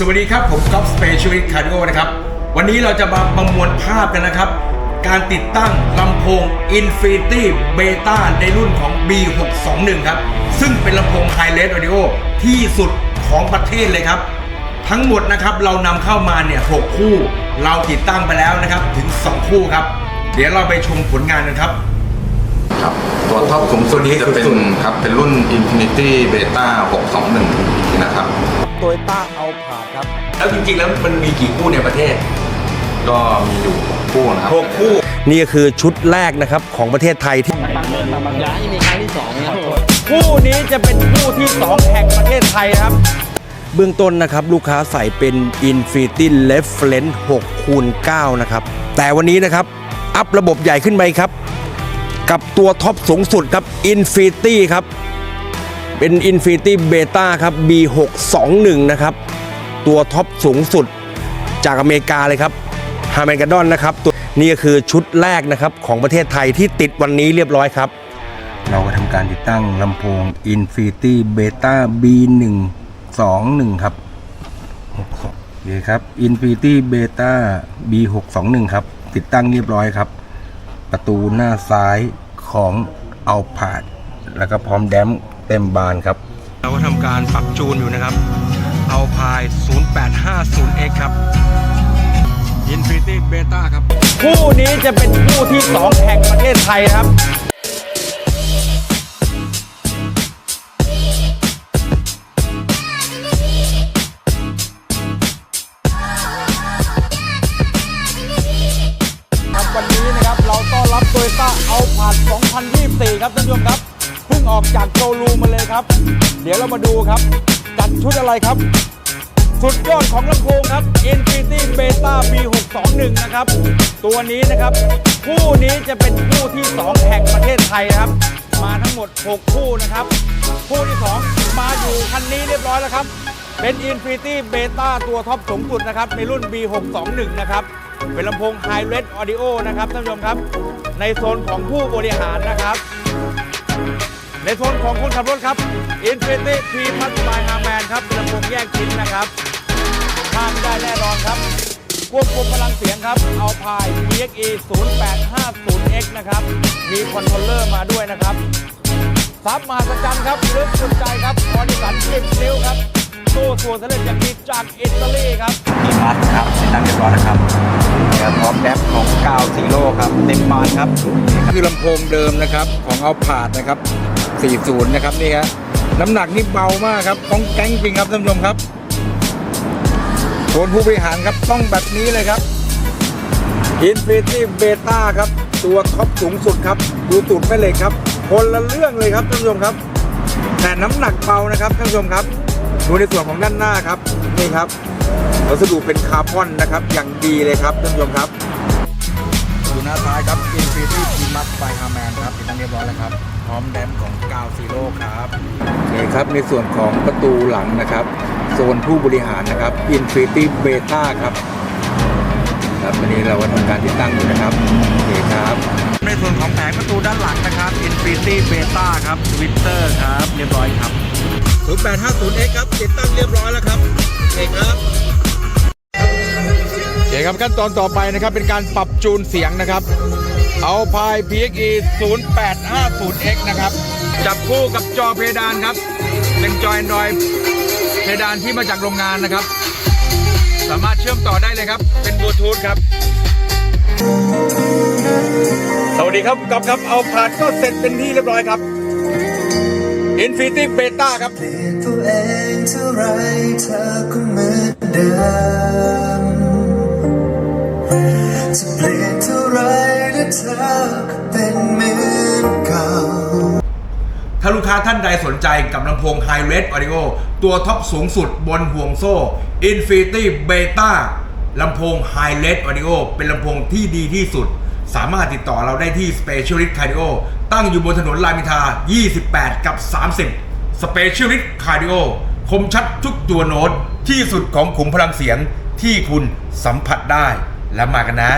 สวัสดีครับ ผมก๊อฟสเปเชียลิสต์คาร์ดิโอนะครับ วันนี้เราจะมาประมวลภาพกันนะครับ การติดตั้งลำโพง Infinity Beta ในรุ่นของ B621 ครับ ซึ่งเป็นลำโพง High Res Audio ที่สุดของประเทศเลยครับ ทั้งหมดนะครับเรานำเข้ามาเนี่ย6คู่ เราติดตั้งไปแล้วนะครับถึง 2 คู่ครับ เดี๋ยวเราไปชมผลงานกันครับครับตัวท็อปสูงสุดตัวนี้จะเป็นสุดครับเป็นรุ่น Infinity Beta 621 นะครับ โตโยต้าเอาผ่านครับ แล้วจริงๆแล้วมันมีกี่คู่ในประเทศ ก็มีอยู่คู่นะครับ6คู่ นี่ก็คือชุดแรกนะครับของประเทศไทยที่อย่าให้มีครั้งที่สองนะครับคู่นี้จะเป็นคู่ที่2แห่งประเทศไทยนะครับ เบื้องต้นนะครับ ลูกค้าใส่เป็น Infinity Reference 6คูณ9นะครับ แต่วันนี้นะครับ อัพระบบใหญ่ขึ้นไปครับ กับตัวท็อปสูงสุดครับ Infinity ครับ เป็น Infinity Beta ครับ B621 นะครับ ตัวท็อปสูงสุดจากอเมริกาเลยครับฮา m ม g ก d ดอนนะครับตัวนี่ก็คือชุดแรกนะครับของประเทศไทยที่ติดวันนี้เรียบร้อยครับ เราก็ทำการติดตั้งลำโพง Infinity Beta B121 ครับโอเคครับ Infinity Beta B621 ครับ ติดตั้งเรียบร้อยครับ ประตูหน้าซ้ายของเอาผาดแล้วก็พร้อมแดม เต็มบานครับ เราก็ทำการปรับจูนอยู่นะครับ เอาพาย 0850X ครับ Infinity Beta ครับ คู่นี้จะเป็นคู่ที่ 2 แห่งประเทศไทยครับครับวันนี้นะครับเราต้อนรับโตโยต้าเอาผ่าน 2024 ครับท่านผู้ชมครับเพิ่ง ออกจากโชว์รูมมาเลยครับ เดี๋ยวเรามาดูครับ จัดชุดอะไรครับ สุดยอดของลำโพงครับ Infinity Beta B621 นะครับ ตัวนี้นะครับ คู่นี้จะเป็นคู่ที่ 2 แห่งประเทศไทยนะครับ มาทั้งหมด 6 คู่นะครับ คู่ที่ 2 มาอยู่คันนี้เรียบร้อยแล้วครับ เป็น Infinity Beta ตัวท็อปสูงสุดนะครับ ในรุ่น B621 นะครับเป็นลำโพง High Res Audio นะครับท่านผู้ชมครับ ในโซนของผู้บริหารนะครับ ในโซนของคนขับรถครับ Infinity P Plus by Harman ครับเป็นลำโพงแยกชิ้นนะครับพลาดไม่ได้แน่นอนครับ ควบคุมพลังเสียงครับ เอาพาย PXE 0850X นะครับ มีคอนโทรลเลอร์มาด้วยนะครับซับมหัศจรรย์ครับลึกสุดใจครับคอนิสันสิบนิ้วครับตู้ตัวสำเร็จางดีจากอิตาลีครับมีมัดครับติดตั้งเรียบร้อยแล้วครับเดี๋ยวพร้อ บเต็มานครับคือลำโพงเดิมนะครับของเอาผาดนะครับ 40 นะครับนี่ครับน้ำหนักนี่เบามากครับต้องแก๊งจริงครับท่านผู้ชมครับโซนผู้บริหารครับต้องแบบนี้เลยครับ Infinity Beta ครับตัวท็อปสูงสุดครับ ดูตูดแม่เหล็กครับ คนละเรื่องเลยครับท่านผู้ชมครับ แต่น้ำหนักเบานะครับท่านผู้ชมครับดูในส่วนของด้านหน้าครับนี่ครับวัสดุเป็นคาร์บอนนะครับอย่างดีเลยครับท่านผู้ชมครับ ดูหน้าซ้ายครับ Infinity P Max by Harman ครับติดตั้งเรียบร้อยแล้วครับ พร้อมแดมของกาวซีโร่ครับนี่ครับในส่วนของประตูหลังนะครับโซนผู้บริหารนะครับ Infinity Beta ครับครับวันนี้เราก็ทำการติดตั้งอยู่นะครับโอเคครับ ในส่วนของแผงประตูด้านหลังนะครับ Infinity Beta ครับ Twitter ครับเรียบร้อยครับ 0850X ครับติดตั้งเรียบร้อยแล้วครับโอเคครับ โอเครับขั้นตอนต่อไปนะครับเป็นการปรับจูนเสียงนะครับ เอาพาย PXE 0850X นะครับ จับคู่กับจอเพดานครับ เป็นจอ Android เพดานที่มาจากโรงงานนะครับ สามารถเชื่อมต่อได้เลยครับ เป็นบลูทูธครับ สวัสดีครับกับครับเอาผ่านก็เสร็จเป็นที่เรียบร้อยครับ Infinity Beta ครับ ลูกค้าท่านใดสนใจกับลำโพง h i Res Audio ตัวท็อปสูงสุดบนห่วงโซ่ Infinity Beta ลำโพง h i Res Audio เป็นลำโพงที่ดีที่สุด สามารถติดต่อเราได้ที่ Specialist Cardio ตั้งอยู่บนถนนรามอินทรา28 กับ 30 Specialist Cardio คมชัดทุกตัวโน้ตที่สุดของขุมพลังเสียงที่คุณสัมผัสได้แล้วมากันนะ